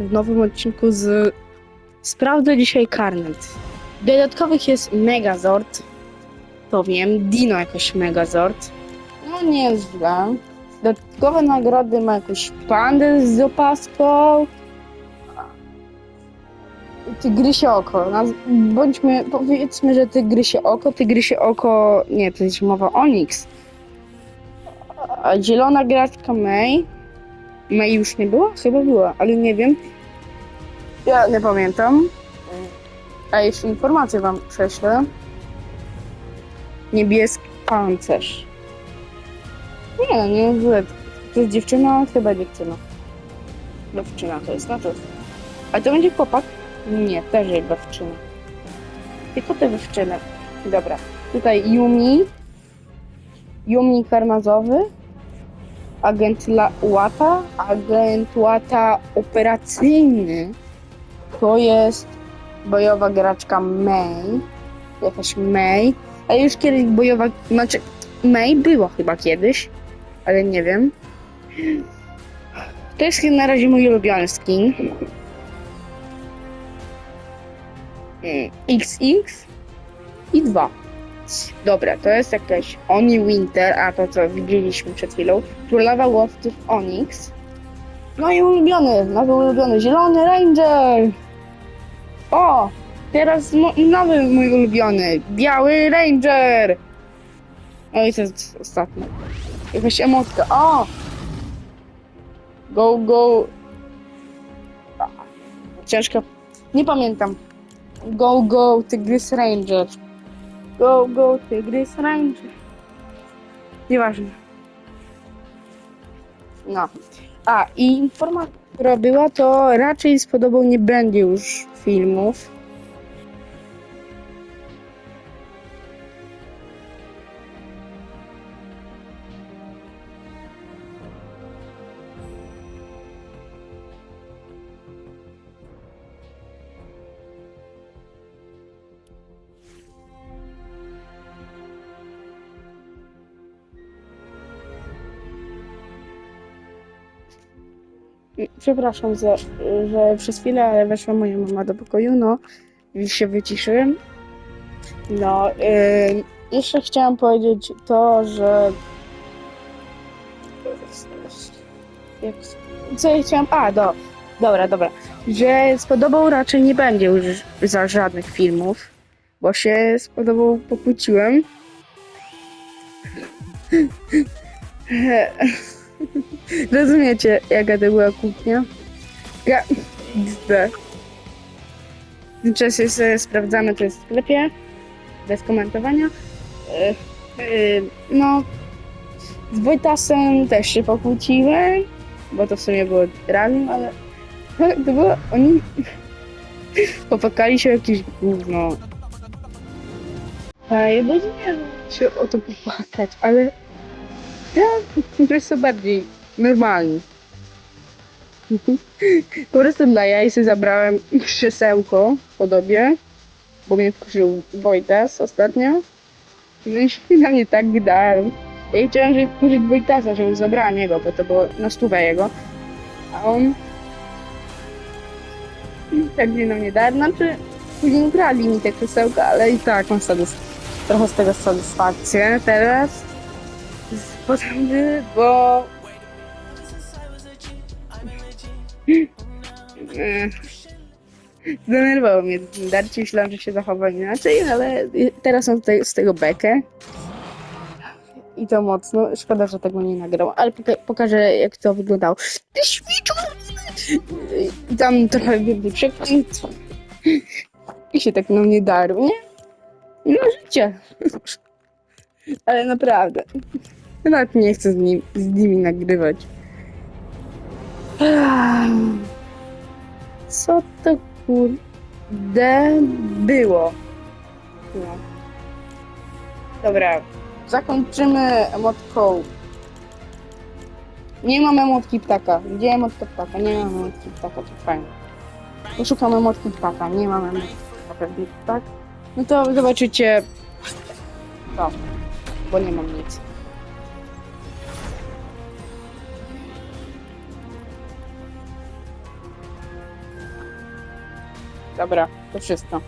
w nowym odcinku z Sprawdzę dzisiaj karnet. Dodatkowych jest Megazord. To wiem, Dino jakoś Megazord. No nie jest źle. Dodatkowe nagrody ma jakąś pandę z opaską. Tygrysie oko. Bądźmy, powiedzmy, że tygrysie oko. Tygrysie oko, nie, to jest mowa Onyx. Zielona graczka May. May już nie była? Chyba była, ale nie wiem. Ja nie pamiętam. A jeszcze informację wam prześlę. Niebieski pancerz. Nie, nie, nie. To jest dziewczyna? Chyba dziewczyna. Dziewczyna to jest, no to jest. A to będzie chłopak? Nie, też jest dziewczyna. Tylko te dziewczyny. Dobra. Tutaj Yumi. Yumi karmazowy. Agent Łata. Agent Łata operacyjny. To jest bojowa graczka May. Jakaś May. Ale już kiedyś bojowa. Znaczy, May była chyba kiedyś, ale nie wiem. To jest na razie mój ulubiony skin. XX i 2. Dobra, to jest jakaś Oni Winter, a to co widzieliśmy przed chwilą. Królowa Łowców Onyx. No i ulubiony, nowy ulubiony, Zielony Ranger. O, teraz nowy mój ulubiony, Biały Ranger. O i to jest ostatni. Jakaś emotka, o! Go, go. Ciężko. Nie pamiętam. Go, go, Tygrys Ranger. Go, go, Tygrys Ranger. Nieważne. No. A, i informacja, która była, to raczej z podobą nie będzie już filmów. Przepraszam, za, że przez chwilę ale weszła moja mama do pokoju, no i się wyciszyłem. No, yy, jeszcze chciałam powiedzieć to, że. Co ja chciałam. A, do, dobra, dobra. Że z podobą raczej nie będzie już za żadnych filmów, bo się z podobą pokłóciłem. Rozumiecie, jaka to była kłótnia? Ja... Tymczasem sobie sprawdzamy, co jest w sklepie. Bez komentowania. E, e, no... Z Wojtasem też się pokłóciłem, bo to w sumie było razem, ale... To było... Oni... Popakali się jakieś gówno. A ja nie wiem, się o to popłakać, ale... Ja po prostu bardziej normalni. Po prostu dla jaj sobie zabrałem krzesełko w podobie, bo mnie wkurzył Wojtas ostatnio. No i się na mnie tak gdał. Ja chciałem, żeby wkurzyć Wojtasa, żeby zabrałem jego, bo to było na stówę jego. A on tak mnie na mnie dał. Znaczy, później ukradli mi te krzesełka, ale i tak mam satys- trochę z tego satysfakcję teraz. Z potrzeby, bo. Zdenerwował mnie Darci, myślałam, że się zachowa inaczej, ale teraz mam tutaj z tego bekę. I to mocno. Szkoda, że tego nie nagrał, ale poka- pokażę, jak to wyglądało. Ty śmieciu! I tam trochę więcej przekręt. I się tak na mnie darł, nie? No życie. Ale naprawdę. Nawet nie chcę z, nim, z nimi nagrywać. Co to kurde było? No. Dobra, zakończymy emotką. Nie mam emotki ptaka. Gdzie emotka ptaka? Nie mam emotki ptaka, to fajnie. Poszukam emotki ptaka. Nie mam emotki ptaka. Tak? No to zobaczycie to, bo nie mam nic. Dobra, to wszystko.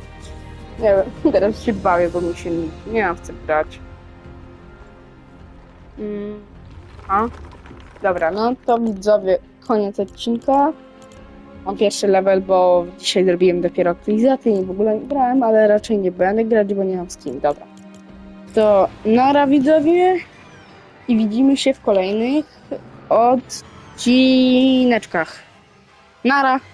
Nie wiem, teraz się bawię, bo mi się nie, mam chce grać. Mm, a? Dobra, no to widzowie, koniec odcinka. Mam pierwszy level, bo dzisiaj zrobiłem dopiero aktualizację i w ogóle nie grałem, ale raczej nie będę grać, bo nie mam z kim. Dobra. To nara widzowie i widzimy się w kolejnych odcineczkach. Nara!